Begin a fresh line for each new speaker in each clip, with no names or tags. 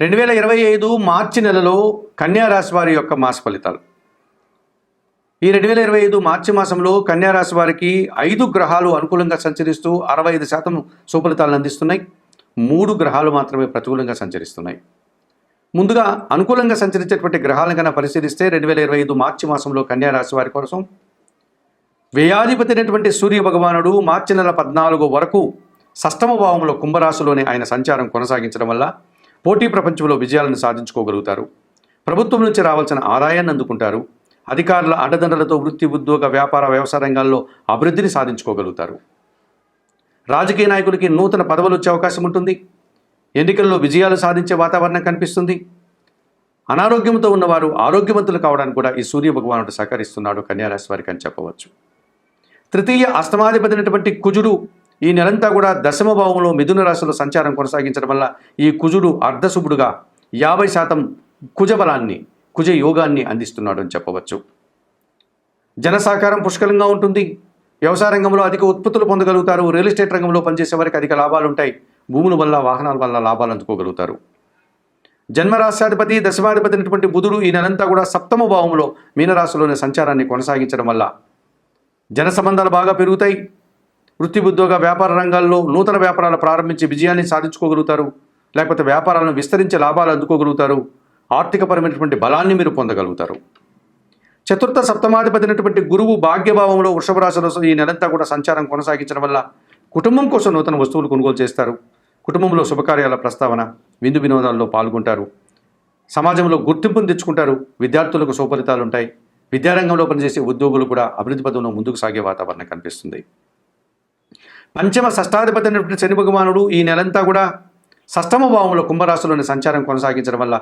రెండు వేల ఇరవై ఐదు మార్చి నెలలో కన్యారాశి వారి యొక్క మాస ఫలితాలు. ఈ రెండు వేల ఇరవై ఐదు మార్చి మాసంలో కన్యారాశి వారికి ఐదు గ్రహాలు అనుకూలంగా సంచరిస్తూ అరవై ఐదు శాతం సుఫలితాలను అందిస్తున్నాయి. మూడు గ్రహాలు మాత్రమే ప్రతికూలంగా సంచరిస్తున్నాయి. ముందుగా అనుకూలంగా సంచరించేటువంటి గ్రహాలను కన్నా పరిశీలిస్తే రెండు వేల ఇరవై ఐదు మార్చి మాసంలో కన్యారాశి వారి కోసం వ్యయాధిపతి అయినటువంటి సూర్య భగవానుడు మార్చి నెల పద్నాలుగు వరకు సష్టమ భావంలో కుంభరాశిలోనే ఆయన సంచారం కొనసాగించడం వల్ల పోటీ ప్రపంచంలో విజయాలను సాధించుకోగలుగుతారు. ప్రభుత్వం నుంచి రావాల్సిన ఆదాయాన్ని అందుకుంటారు. అధికారుల అండదండలతో వృత్తి ఉద్యోగ వ్యాపార వ్యవసాయ రంగాల్లో అభివృద్ధిని సాధించుకోగలుగుతారు. రాజకీయ నాయకులకి నూతన పదవులు వచ్చే అవకాశం ఉంటుంది. ఎన్నికల్లో విజయాలు సాధించే వాతావరణం కనిపిస్తుంది. అనారోగ్యంతో ఉన్నవారు ఆరోగ్యవంతులు కావడానికి కూడా ఈ సూర్య భగవానుడు సహకరిస్తున్నాడు కన్యారాశి వారికి అని చెప్పవచ్చు. తృతీయ అష్టమాధిపతి కుజుడు ఈ నెలంతా కూడా దశమ భావంలో మిథున రాశిలో సంచారం కొనసాగించడం వల్ల ఈ కుజుడు అర్ధశుభుడుగా యాభై శాతం కుజబలాన్ని కుజ యోగాన్ని అందిస్తున్నాడు అని చెప్పవచ్చు. జనసాకారం పుష్కలంగా ఉంటుంది. వ్యవసాయ రంగంలో అధిక ఉత్పత్తులు పొందగలుగుతారు. రియల్ ఎస్టేట్ రంగంలో పనిచేసే వారికి అధిక లాభాలు ఉంటాయి. భూముల వల్ల వాహనాల వల్ల లాభాలు అందుకోగలుగుతారు. జన్మరాశాధిపతి దశమాధిపతి అయినటువంటి బుధుడు ఈ నెలంతా కూడా సప్తమ భావంలో మీనరాశిలోని సంచారాన్ని కొనసాగించడం వల్ల జన సంబంధాలు బాగా పెరుగుతాయి. వృత్తి ఉద్యోగ వ్యాపార రంగాల్లో నూతన వ్యాపారాలు ప్రారంభించి విజయాన్ని సాధించుకోగలుగుతారు. లేకపోతే వ్యాపారాలను విస్తరించే లాభాలు అందుకోగలుగుతారు. ఆర్థికపరమైనటువంటి బలాన్ని మీరు పొందగలుగుతారు. చతుర్థ సప్తమాధిపతినటువంటి గురువు భాగ్యభావంలో వృషభ రాశిలో ఈ నెలంతా కూడా సంచారం కొనసాగించడం వల్ల కుటుంబం కోసం నూతన వస్తువులు కొనుగోలు చేస్తారు. కుటుంబంలో శుభకార్యాల ప్రస్తావన విందు వినోదాల్లో పాల్గొంటారు. సమాజంలో గుర్తింపును తెచ్చుకుంటారు. విద్యార్థులకు సుఫలితాలు ఉంటాయి. విద్యారంగంలో పనిచేసే ఉద్యోగులు కూడా అభివృద్ధి పదంలో ముందుకు సాగే వాతావరణం కనిపిస్తుంది. పంచమ షష్టాధిపతి అయినటువంటి శని భగవానుడు ఈ నెలంతా కూడా షష్టమ భావంలో కుంభరాశిలోని సంచారం కొనసాగించడం వల్ల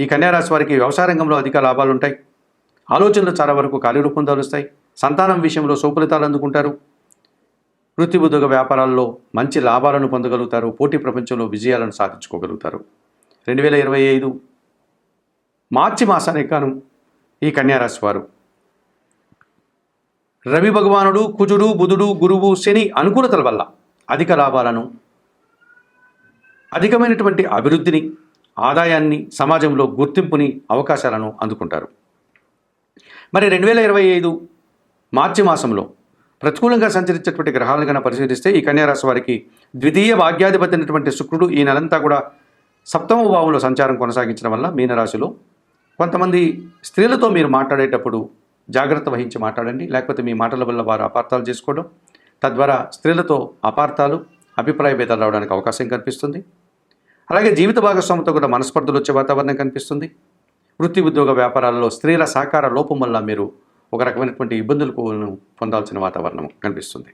ఈ కన్యారాశి వారికి వ్యవసాయ రంగంలో అధిక లాభాలు ఉంటాయి. ఆలోచనలు చాలా వరకు కార్యరూపం దొరుస్తాయి సంతానం విషయంలో సౌఫలితాలు అందుకుంటారు. వృత్తి ఉద్యోగ వ్యాపారాల్లో మంచి లాభాలను పొందగలుగుతారు. పోటీ ప్రపంచంలో విజయాలను సాధించుకోగలుగుతారు. రెండు వేల ఇరవై ఐదు మార్చి మాసానికి కాను ఈ కన్యారాశి వారు రవి భగవానుడు కుజుడు బుధుడు గురువు శని అనుకూలతల వల్ల అధిక లాభాలను అధికమైనటువంటి అభివృద్ధిని ఆదాయాన్ని సమాజంలో గుర్తింపుని అవకాశాలను అందుకుంటారు. మరి రెండు వేల ఇరవై ఐదు మార్చి మాసంలో ప్రతికూలంగా సంచరించేటువంటి గ్రహాలను కన్నా పరిశీలిస్తే ఈ కన్యారాశి వారికి ద్వితీయ భాగ్యాధిపతి అయినటువంటి శుక్రుడు ఈ నెలంతా కూడా సప్తమ భావంలో సంచారం కొనసాగించడం వల్ల మీనరాశిలో కొంతమంది స్త్రీలతో మీరు మాట్లాడేటప్పుడు జాగ్రత్త వహించి మాట్లాడండి. లేకపోతే మీ మాటల వల్ల వారు అపార్థాలు చేసుకోవడం తద్వారా స్త్రీలతో అపార్థాలు అభిప్రాయ భేదాలు రావడానికి అవకాశం కనిపిస్తుంది అలాగే జీవిత భాగస్వామితో కూడా మనస్పర్ధలు వచ్చే వాతావరణం కనిపిస్తుంది. వృత్తి ఉద్యోగ వ్యాపారాల్లో స్త్రీల సహకార లోపం వల్ల మీరు ఒక రకమైనటువంటి ఇబ్బందులకు పొందాల్సిన వాతావరణం కనిపిస్తుంది.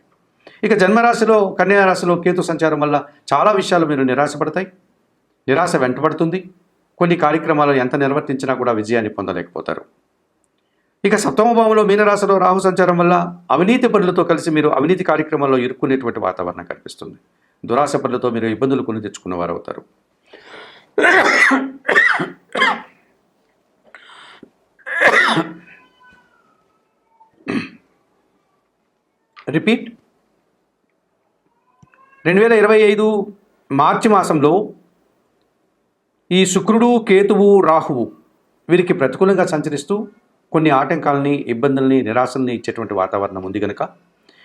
ఇక జన్మరాశిలో కన్యా రాశిలో కేతు సంచారం వల్ల చాలా విషయాలు మీరు నిరాశపడతాయి. నిరాశ వెంటబడుతుంది. కొన్ని కార్యక్రమాలు ఎంత నిర్వర్తించినా కూడా విజయాన్ని పొందలేకపోతారు. ఇక సప్తమ భావంలో మీనరాశిలో రాహు సంచారం వల్ల అవినీతి పనులతో కలిసి మీరు అవినీతి కార్యక్రమాల్లో ఇరుక్కునేటువంటి వాతావరణం కనిపిస్తుంది. దురాశ పనులతో మీరు ఇబ్బందులు కొని తెచ్చుకున్న వారు అవుతారు రిపీట్. రెండు వేల ఇరవై ఐదు మార్చి మాసంలో ఈ శుక్రుడు కేతువు రాహువు వీరికి ప్రతికూలంగా సంచరిస్తూ కొన్ని ఆటంకాలని ఇబ్బందుల్ని నిరాశల్ని ఇచ్చేటువంటి వాతావరణం ఉంది కనుక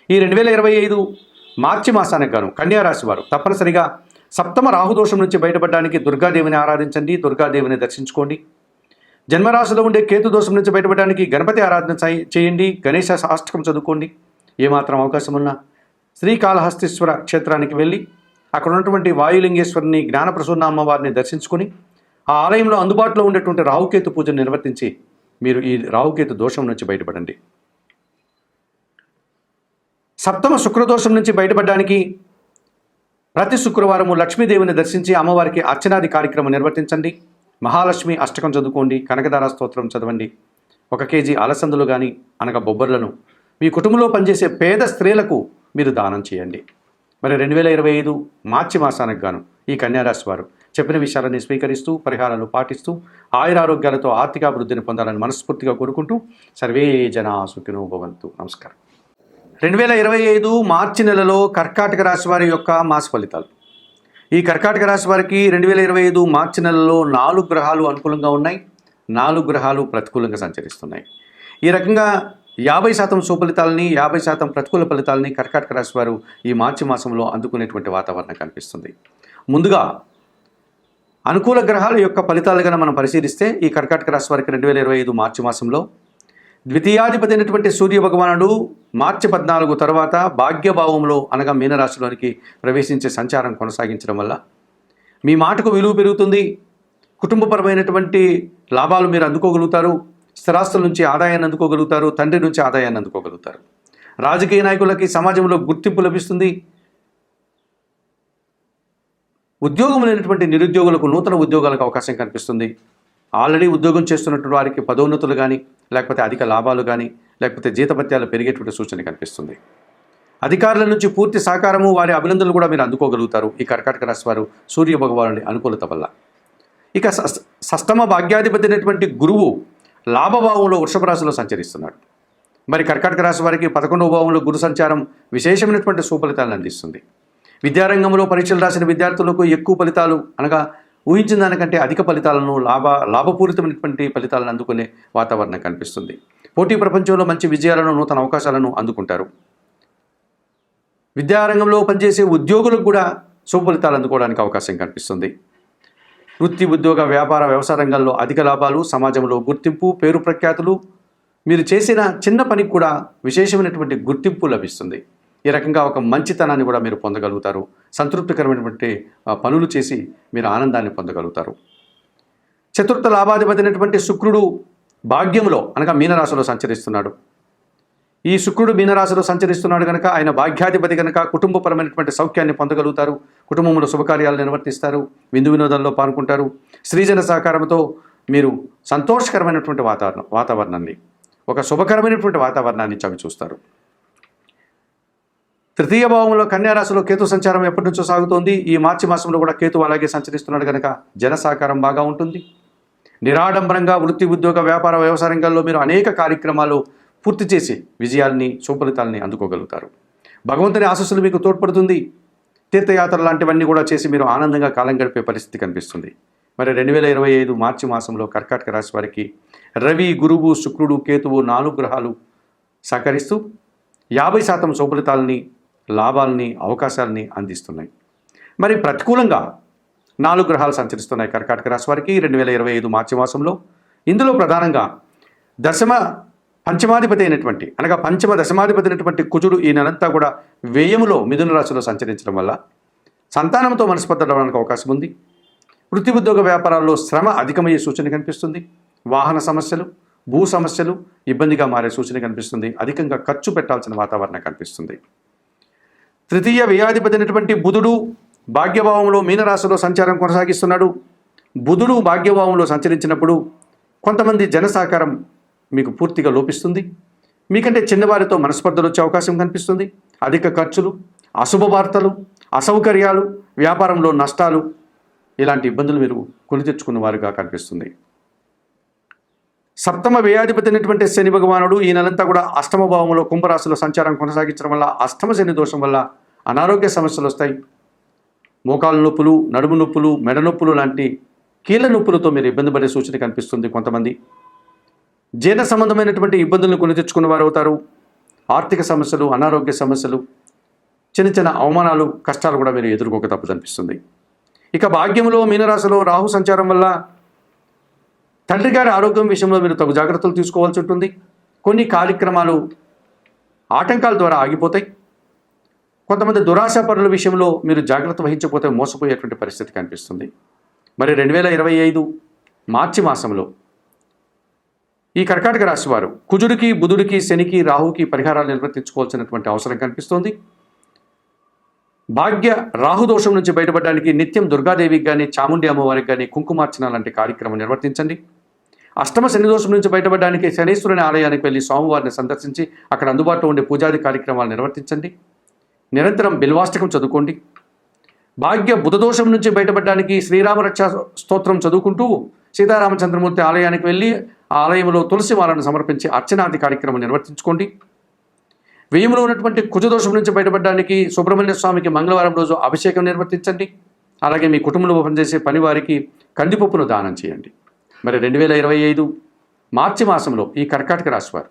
ఈ రెండు వేల ఇరవై ఐదు మార్చి మాసానికి గాను కన్యారాశి వారు తప్పనిసరిగా సప్తమ రాహుదోషం నుంచి బయటపడడానికి దుర్గాదేవిని ఆరాధించండి దుర్గాదేవిని దర్శించుకోండి. జన్మరాశిలో ఉండే కేతు దోషం నుంచి బయటపడడానికి గణపతి ఆరాధన చేయండి గణేశ సాష్టకం చదువుకోండి. ఏమాత్రం అవకాశం ఉన్నా శ్రీకాళహస్తీశ్వర క్షేత్రానికి వెళ్ళి అక్కడ ఉన్నటువంటి వాయులింగేశ్వరిని జ్ఞానప్రసూన్న అమ్మవారిని దర్శించుకుని ఆ ఆలయంలో అందుబాటులో ఉండేటువంటి రాహుకేతు పూజను నిర్వర్తించి మీరు ఈ రావుకేతు దోషం నుంచి బయటపడండి. సప్తమ శుక్రదోషం నుంచి బయటపడడానికి ప్రతి శుక్రవారము లక్ష్మీదేవిని దర్శించి అమ్మవారికి అర్చనాది కార్యక్రమం నిర్వర్తించండి. మహాలక్ష్మి అష్టకం చదువుకోండి కనకదార స్తోత్రం చదవండి. ఒక కేజీ అలసందులు కానీ అనగా బొబ్బర్లను మీ కుటుంబంలో పనిచేసే పేద స్త్రీలకు మీరు దానం చేయండి. మరి రెండు వేల ఇరవై ఐదు మార్చి మాసానికి గాను ఈ కన్యారాశి వారు చెప్పిన విషయాలన్నీ స్వీకరిస్తూ పరిహారాలు పాటిస్తూ ఆయురారోగ్యాలతో ఆర్థికాభివృద్ధిని పొందాలని మనస్ఫూర్తిగా కోరుకుంటూ సర్వే జనా సుఖినో భవంతు. నమస్కారం. రెండు వేల ఇరవై ఐదు మార్చి నెలలో కర్కాటక రాశి వారి యొక్క మాస ఫలితాలు. ఈ కర్కాటక రాశి వారికి రెండు వేల ఇరవై ఐదు మార్చి నెలలో నాలుగు గ్రహాలు అనుకూలంగా ఉన్నాయి. నాలుగు గ్రహాలు ప్రతికూలంగా సంచరిస్తున్నాయి. ఈ రకంగా యాభై శాతం సుఫలితాలని యాభై శాతం ప్రతికూల ఫలితాలని కర్కాటక రాశి వారు ఈ మార్చి మాసంలో అందుకునేటువంటి వాతావరణం కనిపిస్తుంది. ముందుగా అనుకూల గ్రహాల యొక్క ఫలితాలు మనం పరిశీలిస్తే ఈ కర్కాటక రాశి వారికి రెండు వేల ఇరవై ఐదు మార్చి మాసంలో ద్వితీయాధిపతి అయినటువంటి సూర్య భగవానుడు మార్చి పద్నాలుగు తర్వాత భాగ్యభావంలో అనగా మీనరాశిలోనికి ప్రవేశించే సంచారం కొనసాగించడం వల్ల మీ మాటకు విలువ పెరుగుతుంది. కుటుంబపరమైనటువంటి లాభాలు మీరు అందుకోగలుగుతారు. స్థిరాస్తుల నుంచి ఆదాయాన్ని అందుకోగలుగుతారు. తండ్రి నుంచి ఆదాయాన్ని అందుకోగలుగుతారు. రాజకీయ నాయకులకి సమాజంలో గుర్తింపు లభిస్తుంది. ఉద్యోగం లేనటువంటి నిరుద్యోగులకు నూతన ఉద్యోగాలకు అవకాశం కనిపిస్తుంది. ఆల్రెడీ ఉద్యోగం చేస్తున్నటువంటి వారికి పదోన్నతులు కానీ లేకపోతే అధిక లాభాలు కానీ లేకపోతే జీతభత్యాలు పెరిగేటువంటి సూచన కనిపిస్తుంది. అధికారుల నుంచి పూర్తి సహకారము వారి అభినందనలు కూడా మీరు అందుకోగలుగుతారు. ఈ కర్కాటక రాశి వారు సూర్య భగవానుడి అనుకూలత వల్ల. ఇక స సష్టమ భాగ్యాధిపతి అయినటువంటి గురువు లాభభావంలో వృషభ రాశిలో సంచరిస్తున్నాడు. మరి కర్కాటక రాశి వారికి పదకొండవ భావంలో గురు సంచారం విశేషమైనటువంటి సుఫలితాలను అందిస్తుంది. విద్యారంగంలో పరీక్షలు రాసిన విద్యార్థులకు ఎక్కువ ఫలితాలు అనగా ఊహించిన దానికంటే అధిక ఫలితాలను లాభ లాభపూరితమైనటువంటి ఫలితాలను అందుకునే వాతావరణం కనిపిస్తుంది. పోటీ ప్రపంచంలో మంచి విజయాలను నూతన అవకాశాలను అందుకుంటారు. విద్యారంగంలో పనిచేసే ఉద్యోగులకు కూడా శుభఫలితాలు అందుకోవడానికి అవకాశం కనిపిస్తుంది. వృత్తి ఉద్యోగ వ్యాపార వ్యవసాయ రంగంలో అధిక లాభాలు సమాజంలో గుర్తింపు పేరు ప్రఖ్యాతులు మీరు చేసిన చిన్న పనికి కూడా విశేషమైనటువంటి గుర్తింపు లభిస్తుంది. ఈ రకంగా ఒక మంచితనాన్ని కూడా మీరు పొందగలుగుతారు. సంతృప్తికరమైనటువంటి పనులు చేసి మీరు ఆనందాన్ని పొందగలుగుతారు. చతుర్థ లాభాధిపతినటువంటి శుక్రుడు భాగ్యంలో అనగా మీనరాశిలో సంచరిస్తున్నాడు. ఈ శుక్రుడు మీనరాశిలో సంచరిస్తున్నాడు కనుక ఆయన భాగ్యాధిపతి కనుక కుటుంబపరమైనటువంటి సౌఖ్యాన్ని పొందగలుగుతారు. కుటుంబంలో శుభకార్యాలు నిర్వర్తిస్తారు విందు వినోదంలో పాల్గొంటారు. స్త్రీజన సహకారంతో మీరు సంతోషకరమైనటువంటి వాతావరణం వాతావరణాన్ని ఒక శుభకరమైనటువంటి వాతావరణాన్ని చవి చూస్తారు తృతీయ భావంలో కన్యారాశిలో కేతు సంచారం ఎప్పటి నుంచో సాగుతోంది. ఈ మార్చి మాసంలో కూడా కేతు అలాగే సంచరిస్తున్నాడు కనుక జనసాకారం బాగా ఉంటుంది. నిరాడంబరంగా వృత్తి ఉద్యోగ వ్యాపార వ్యవసాయ రంగాల్లో మీరు అనేక కార్యక్రమాలు పూర్తి చేసి విజయాల్ని సుఫలితాలని అందుకోగలుగుతారు. భగవంతుని ఆశస్సులు మీకు తోడ్పడుతుంది. తీర్థయాత్ర లాంటివన్నీ కూడా చేసి మీరు ఆనందంగా కాలం గడిపే పరిస్థితి కనిపిస్తుంది. మరి రెండు వేల ఇరవై ఐదు మార్చి మాసంలో కర్కాటక రాశి వారికి రవి గురువు శుక్రుడు కేతువు నాలుగు గ్రహాలు సహకరిస్తూ యాభై శాతం సుఫలితాలని లాభాలని అవకాశాలని అందిస్తున్నాయి. మరి ప్రతికూలంగా నాలుగు గ్రహాలు సంచరిస్తున్నాయి కర్కాటక రాశి వారికి. రెండు వేల ఇరవై ఐదు మార్చి మాసంలో ఇందులో ప్రధానంగా దశమ పంచమాధిపతి అయినటువంటి అనగా పంచమ దశమాధిపతి అయినటువంటి కుజుడు ఈ నెలంతా కూడా వ్యయములో మిథున రాశిలో సంచరించడం వల్ల సంతానంతో మనస్పర్ధడానికి అవకాశం ఉంది. వృత్తి ఉద్యోగ వ్యాపారాల్లో శ్రమ అధికమయ్యే సూచన కనిపిస్తుంది. వాహన సమస్యలు భూ సమస్యలు ఇబ్బందిగా మారే సూచన కనిపిస్తుంది. అధికంగా ఖర్చు పెట్టాల్సిన వాతావరణం కనిపిస్తుంది. తృతీయ వ్యయాధిపతి అయినటువంటి బుధుడు భాగ్యభావంలో మీనరాశిలో సంచారం కొనసాగిస్తున్నాడు. బుధుడు భాగ్యభావంలో సంచరించినప్పుడు కొంతమంది జనసాకారం మీకు పూర్తిగా లోపిస్తుంది. మీకంటే చిన్నవారితో మనస్పర్ధలు వచ్చే అవకాశం కనిపిస్తుంది. అధిక ఖర్చులు అశుభ వార్తలు అసౌకర్యాలు వ్యాపారంలో నష్టాలు ఇలాంటి ఇబ్బందులు మీరు కొని తెచ్చుకున్న వారుగా కనిపిస్తుంది. సప్తమ వ్యయాధిపతి అయినటువంటి శని భగవానుడు ఈ నెలంతా కూడా అష్టమ భావంలో కుంభరాశిలో సంచారం కొనసాగించడం వల్ల అష్టమ శని దోషం వల్ల అనారోగ్య సమస్యలు వస్తాయి. మోకాలు నొప్పులు నడుము నొప్పులు మెడ నొప్పులు లాంటి కీళ్ళ నొప్పులతో మీరు ఇబ్బంది పడే సూచన కనిపిస్తుంది కొంతమంది. జీర్ణ సంబంధమైనటువంటి ఇబ్బందులను కొని తెచ్చుకున్న వారు అవుతారు. ఆర్థిక సమస్యలు అనారోగ్య సమస్యలు చిన్న చిన్న అవమానాలు కష్టాలు కూడా మీరు ఎదుర్కోక తప్పదనిపిస్తుంది ఇక భాగ్యంలో మీనరాశిలో రాహు సంచారం వల్ల తండ్రి గారి ఆరోగ్యం విషయంలో మీరు తగు జాగ్రత్తలు తీసుకోవాల్సి ఉంటుంది. కొన్ని కార్యక్రమాలు ఆటంకాల ద్వారా ఆగిపోతాయి. కొంతమంది దురాశ పనుల విషయంలో మీరు జాగ్రత్త వహించకపోతే మోసపోయేటువంటి పరిస్థితి కనిపిస్తుంది. మరి రెండు వేల ఇరవై ఐదు మార్చి మాసంలో ఈ కర్కాటక రాశి వారు కుజుడికి బుధుడికి శనికి రాహుకి పరిహారాలు నిర్వర్తించుకోవాల్సినటువంటి అవసరం కనిపిస్తోంది. భాగ్య రాహుదోషం నుంచి బయటపడడానికి నిత్యం దుర్గాదేవికి కానీ చాముండి అమ్మవారికి కానీ కుంకుమార్చన లాంటి కార్యక్రమం నిర్వర్తించండి. అష్టమ శని దోషం నుంచి బయటపడడానికి శనీశ్వరుని ఆలయానికి వెళ్ళి స్వామివారిని సందర్శించి అక్కడ అందుబాటులో ఉండే పూజాది కార్యక్రమాలు నిర్వర్తించండి. నిరంతరం బిల్వాష్టకం చదువుకోండి. భాగ్య బుధదోషం నుంచి బయటపడడానికి శ్రీరామ రక్షా స్తోత్రం చదువుకుంటూ సీతారామచంద్రమూర్తి ఆలయానికి వెళ్ళి ఆ ఆలయంలో తులసి మాలను సమర్పించి అర్చనాది కార్యక్రమం నిర్వర్తించుకోండి. వ్యయంలో ఉన్నటువంటి కుజదోషం నుంచి బయటపడడానికి సుబ్రహ్మణ్య స్వామికి మంగళవారం రోజు అభిషేకం నిర్వర్తించండి. అలాగే మీ కుటుంబంలో పనిచేసే పనివారికి కందిపప్పును దానం చేయండి. మరి రెండు వేల ఇరవై ఐదు మార్చి మాసంలో ఈ కర్కాటక రాశి వారు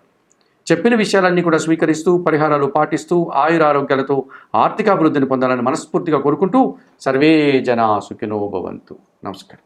చెప్పిన విషయాలన్నీ కూడా స్వీకరిస్తూ పరిహారాలు పాటిస్తూ ఆయురారోగ్యాలతో ఆర్థికాభివృద్ధిని పొందాలని మనస్ఫూర్తిగా కోరుకుంటూ సర్వే జనా సుఖినో భవంతు. నమస్కారం.